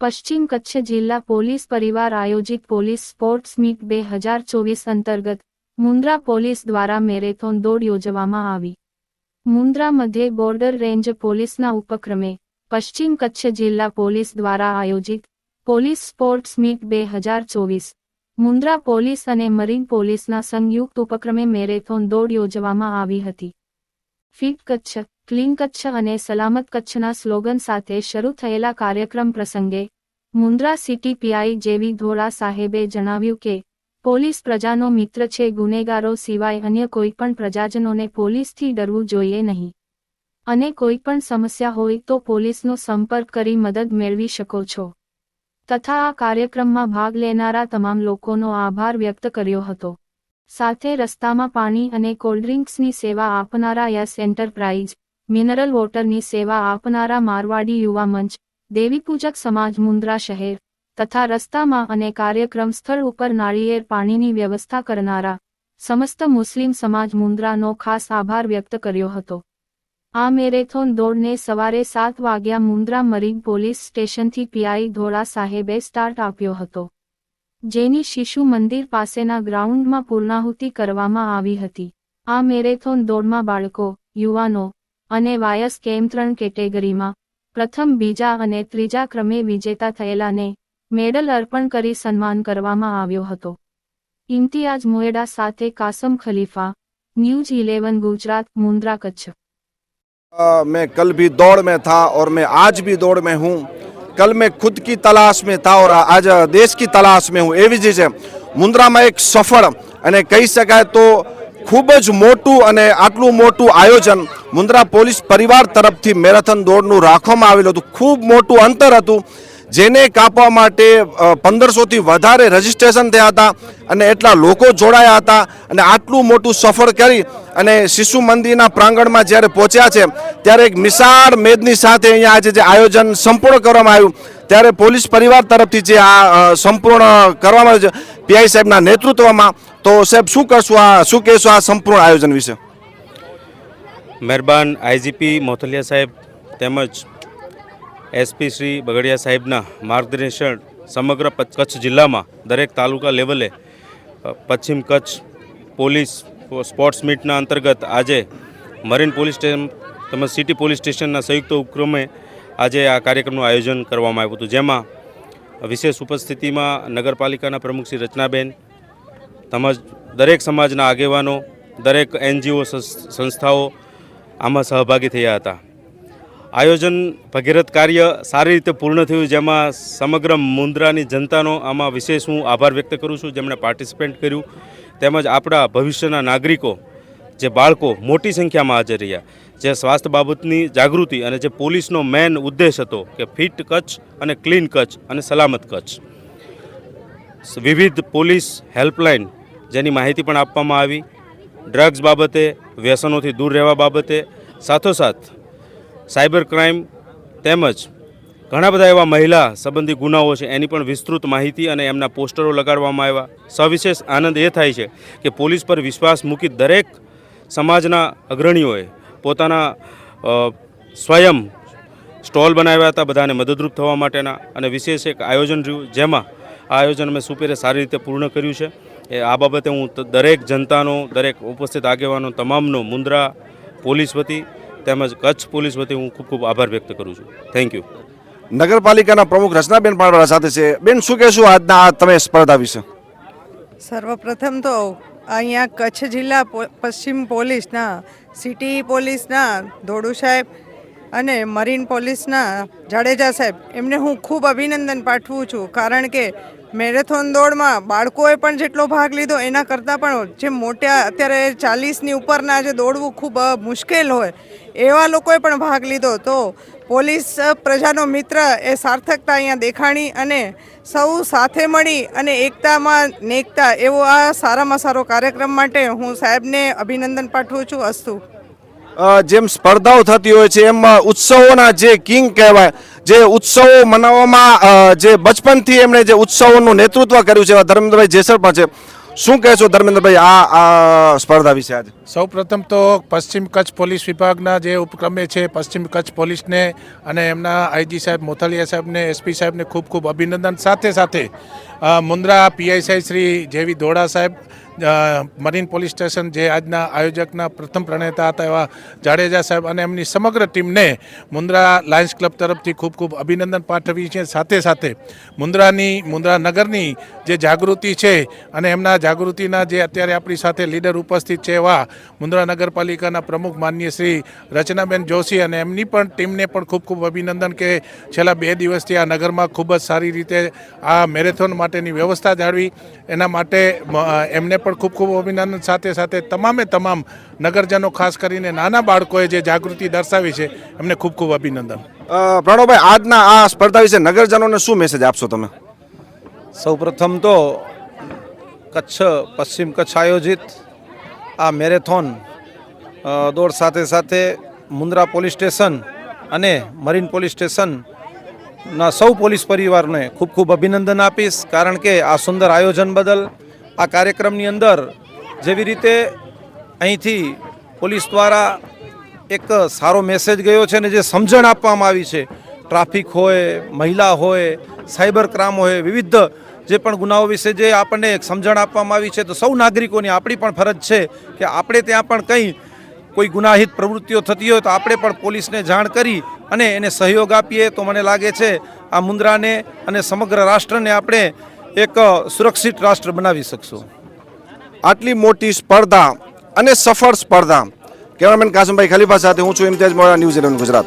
પશ્ચિમ કચ્છ જિલ્લા પોલીસ પરિવાર આયોજિત પોલીસ સ્પોર્ટ્સ મીટ બે હજાર ચોવીસ અંતર્ગત મુન્દ્રા પોલીસ દ્વારા મેરેથોન દોડ યોજવામાં આવી. મુન્દ્રા મધ્ય બોર્ડર રેન્જ પોલીસના ઉપક્રમે પશ્ચિમ કચ્છ જિલ્લા પોલીસ દ્વારા આયોજિત પોલીસ સ્પોર્ટ્સ મીટ બે હજાર ચોવીસ મુન્દ્રા પોલીસ અને મરીન પોલીસના સંયુક્ત ઉપક્રમે મેરેથોન દોડ યોજવામાં આવી હતી. ફિટ કચ્છ, ક્લીન કચ્છ અને સલામત કચ્છના સ્લોગન સાથે શરૂ થયેલા કાર્યક્રમ પ્રસંગે મુન્દ્રા સિટી પીઆઈ જેવી ધોળા સાહેબે જણાવ્યું કે, પોલીસ પ્રજાનો મિત્ર છે, ગુનેગારો સિવાય અન્ય કોઈપણ પ્રજાજનોને પોલીસથી ડરવું જોઈએ નહીં. અને કોઈપણ સમસ્યા હોય તો પોલીસનો સંપર્ક કરી મદદ મેળવી શકો છો. તથા આ કાર્યક્રમમાં ભાગ લેનારા તમામ લોકોનો આભાર વ્યક્ત કર્યો હતો. સાથે રસ્તામાં પાણી અને કોલ્ડ્રિંક્સની સેવા આપનારા યસ એન્ટરપ્રાઇઝ, મિનરલ વોટરની સેવા આપનારા મારવાડી યુવા મંચ, દેવીપૂજક સમાજ મુન્દ્રા શહેર, તથા રસ્તામાં અને કાર્યક્રમ સ્થળ ઉપર નાળિયેર પાણીની વ્યવસ્થા કરનારા, સમસ્ત મુસ્લિમ સમાજ મુન્દ્રાનો ખાસ આભાર વ્યક્ત કર્યો હતો. આ મેરેથોન દોડને સવારે સાત વાગ્યા મુન્દ્રા મરીન પોલીસ સ્ટેશનથી પીઆઈ ધોળા સાહેબે સ્ટાર્ટ આપ્યો હતો. જેની શિશુ મંદિર પાસેના ગ્રાઉન્ડમાં પૂર્ણાહુતિ કરવામાં આવી હતી. આ મેરેથોન દોડમાં બાળકો, યુવાનો અને વાયસ કેમ ત્રણ કેટેગરીમાં, પ્રથમ, બીજા અને ત્રીજા ક્રમે વિજેતા થયેલાને મેડલ અર્પણ કરી સન્માન કરવામાં આવ્યો હતો. ઇમ્તિયાજ મોયડા સાથે કાસમ ખલીફા, ન્યૂઝ ઇલેવન, ગુજરાત મુન્દ્રા કચ્છ. मैं कल भी दौड़ में था और मैं आज भी दौड़ में हूँ कल मैं खुद की तलाश में था और आज देश की तलाश में હું એવી જ છે મુન્દ્રામાં એક સફળ અને કહી શકાય તો ખૂબ જ મોટું અને આટલું મોટું આયોજન મુન્દ્રા પોલીસ પરિવાર તરફથી મેરેથોન દોડનું રાખવામાં આવેલું હતું ખૂબ મોટું અંતર હતું જેને કાપવા માટે પંદરસોથી વધારે રજીસ્ટ્રેશન થયા હતા અને એટલા લોકો જોડાયા હતા અને આટલું મોટું સફળ કરી અને શિશુ મંદિરના પ્રાંગણમાં જ્યારે પહોંચ્યા છે, ત્યારે એક વિશાળ મેદની સાથે અહીંયા આજે જે આયોજન સંપૂર્ણ કરવામાં આવ્યું. ત્યારે પોલીસ પરિવાર તરફથી જે આ સંપૂર્ણ કરવામાં આવ્યું છે, પીઆઈ સાહેબના નેતૃત્વમાં. તો સાહેબ, શું કરશું આ, શું કહેશો આ સંપૂર્ણ આયોજન વિશે? મહેરબાન આઈજીપી મોથલિયા સાહેબ તેમજ એસપી શ્રી બગડિયા સાહેબના માર્ગદર્શન સમગ્ર કચ્છ જિલ્લામાં દરેક તાલુકા લેવલે પશ્ચિમ કચ્છ પોલીસ સ્પોર્ટ્સ મીટના અંતર્ગત આજે મરીન પોલીસ સ્ટેશન તેમજ સિટી પોલીસ સ્ટેશનના સંયુક્ત ઉપક્રમે આજે આ કાર્યક્રમનું આયોજન કરવામાં આવ્યું હતું. જેમાં વિશેષ ઉપસ્થિતિમાં નગરપાલિકાના પ્રમુખ શ્રી રચનાબેન, તેમજ દરેક સમાજના આગેવાનો, દરેક એનજીઓ સંસ્થાઓ આમાં સહભાગી થયા હતા. આયોજન ભગીરથ કાર્ય સારી રીતે પૂર્ણ થયું, જેમાં સમગ્ર મુન્દ્રાની જનતાનો આમાં વિશેષ હું આભાર વ્યક્ત કરું છું, જેમણે પાર્ટિસિપેટ કર્યું. તેમજ આપણા ભવિષ્યના નાગરિકો, જે બાળકો મોટી સંખ્યામાં હાજર રહ્યા, જે સ્વાસ્થ્ય બાબતની જાગૃતિ અને જે પોલીસનો મેન ઉદ્દેશ હતો કે ફિટ કચ્છ અને ક્લીન કચ્છ અને સલામત કચ્છ. વિવિધ પોલીસ હેલ્પલાઇન જેની માહિતી પણ આપવામાં આવી. ડ્રગ્સ બાબતે, વ્યસનોથી દૂર રહેવા બાબતે, સાથોસાથ સાયબર ક્રાઇમ તેમજ ઘણા બધા એવા મહિલા સંબંધી ગુનાઓ છે, એની પણ વિસ્તૃત માહિતી અને એમના પોસ્ટરો લગાડવામાં આવ્યા. સવિશેષ આનંદ એ થાય છે કે પોલીસ પર વિશ્વાસ મૂકી દરેક સમાજના અગ્રણીઓએ પોતાના સ્વયં સ્ટોલ બનાવ્યા હતા, બધાને મદદરૂપ થવા માટેના અને વિશેષ એક આયોજન રહ્યું, જેમાં આ આયોજન અમે સુપેરે સારી રીતે પૂર્ણ કર્યું છે. એ આ બાબતે હું દરેક જનતાનો, દરેક ઉપસ્થિત આગેવાનો, તમામનો મુન્દ્રા પોલીસ વતી તેમજ કચ્છ પોલીસ વતી હું ખૂબ ખૂબ આભાર વ્યક્ત કરું છું. થેન્ક યુ નગરપાલિકાના પ્રમુખ રચનાબેન પાડવાળા સાથે છે. બેન શું કહેશું આજના આ તમે સ્પર્ધા વિશે? સર્વપ્રથમ તો અહીંયા કચ્છ જિલ્લા પશ્ચિમ પોલીસના સિટી પોલીસના ધોડુ સાહેબ અને મરીન પોલીસના જાડેજા સાહેબ એમને હું ખૂબ અભિનંદન પાઠવું છું. કારણ કે મેરેથોન દોડમાં બાળકોએ પણ જેટલો ભાગ લીધો, એના કરતાં પણ જે મોટા અત્યારે ચાલીસની ઉપરના જે દોડવું ખૂબ મુશ્કેલ હોય, એવા લોકોએ પણ ભાગ લીધો. તો પોલીસ પ્રજાનો મિત્ર એ સાર્થકતા અહીંયા દેખાણી અને સૌ સાથે મળી અને એકતામાં નેકતા. એવો આ સારામાં સારો કાર્યક્રમ માટે હું સાહેબને અભિનંદન પાઠવું છું. અસ્તુ. જેમ સ્પર્ધાઓ થતી હોય છે, એમ ઉત્સવોના જે કિંગ કહેવાય, જે ઉત્સવો મનાવવામાં જે બચપનથી એમણે જે ઉત્સવોનું નેતૃત્વ કર્યું છે ધર્મેન્દ્રભાઈ જેસર પણ છે. શું કહેશો ધર્મેન્દ્રભાઈ, આ આ સ્પર્ધા વિશે આજે? સૌ પ્રથમ તો પશ્ચિમ કચ્છ પોલીસ વિભાગના જે ઉપક્રમે છે, પશ્ચિમ કચ્છ પોલીસને અને એમના આઈજી સાહેબ મોથલિયા સાહેબને એસપી સાહેબને ખૂબ ખૂબ અભિનંદન. સાથે સાથે મુન્દ્રા મુન્દ્રા સાહેબ શ્રી જેવી ધોળા સાહેબ મરીન પોલીસ સ્ટેશન જે આજના આયોજકના પ્રથમ પ્રણેતા હતા એવા જાડેજા સાહેબ અને એમની સમગ્ર ટીમને મુન્દ્રા લાયન્સ ક્લબ તરફથી ખૂબ ખૂબ અભિનંદન પાઠવી છે સાથે સાથે મુન્દ્રાની, મુન્દ્રા નગરની જે જાગૃતિ છે અને એમના જાગૃતિના જે અત્યારે આપણી સાથે લીડર ઉપસ્થિત છે એવા મુન્દ્રા નગરપાલિકાના પ્રમુખ માનનીય શ્રી રચનાબેન જોશી અને એમની પણ ટીમને પણ ખૂબ ખૂબ અભિનંદન કે છેલ્લા બે દિવસથી આ નગરમાં ખૂબ જ સારી રીતે આ મેરેથોન માટેની વ્યવસ્થા જાળવી. એના માટે એમને પણ ખૂબ ખૂબ અભિનંદન. સાથે સાથે તમામે તમામ નગરજનો ખાસ કરીને નાના બાળકોએ જે જાગૃતિ દર્શાવી છે એમને ખૂબ ખૂબ અભિનંદન. અ, પ્રણવભાઈ આજના આ સ્પર્ધા વિશે નગરજનોને શું મેસેજ આપશો તમે? સૌપ્રથમ તો કચ્છ પશ્ચિમ કચ્છ આયોજિત આ મેરેથોન દોડ સાથે સાથે મુન્દ્રા પોલીસ સ્ટેશન અને મરીન પોલીસ સ્ટેશનના સૌ પોલીસ પરિવારને ખૂબ ખૂબ અભિનંદન આપીશ કારણ કે આ સુંદર આયોજન બદલ આ કાર્યક્રમની અંદર જેવી રીતે અહીંથી પોલીસ દ્વારા એક સારો મેસેજ ગયો છે ને જે સમજણ આપવામાં આવી છે, ટ્રાફિક હોય, મહિલા હોય, સાયબર ક્રાઇમ હોય, વિવિધ જે પણ ગુનાઓ વિશે જે આપણને એક સમજણ આપવામાં આવી છે, તો સૌ નાગરિકોની આપણી પણ ફરજ છે કે આપણે ત્યાં પણ કંઈ કોઈ ગુનાહિત પ્રવૃત્તિઓ થતી હોય તો આપણે પણ પોલીસને જાણ કરી અને એને સહયોગ આપીએ. તો મને લાગે છે આ મુન્દ્રાને અને સમગ્ર રાષ્ટ્રને આપણે એક સુરક્ષિત રાષ્ટ્ર બનાવી શકશું. આટલી મોટી સ્પર્ધા અને સફળ સ્પર્ધા. કેમેરામેન કાસમભાઈ ખલીફા સાથે હું છું ઇમ્તિયાજ મોરા, ન્યૂઝ ઇલેવન ગુજરાત.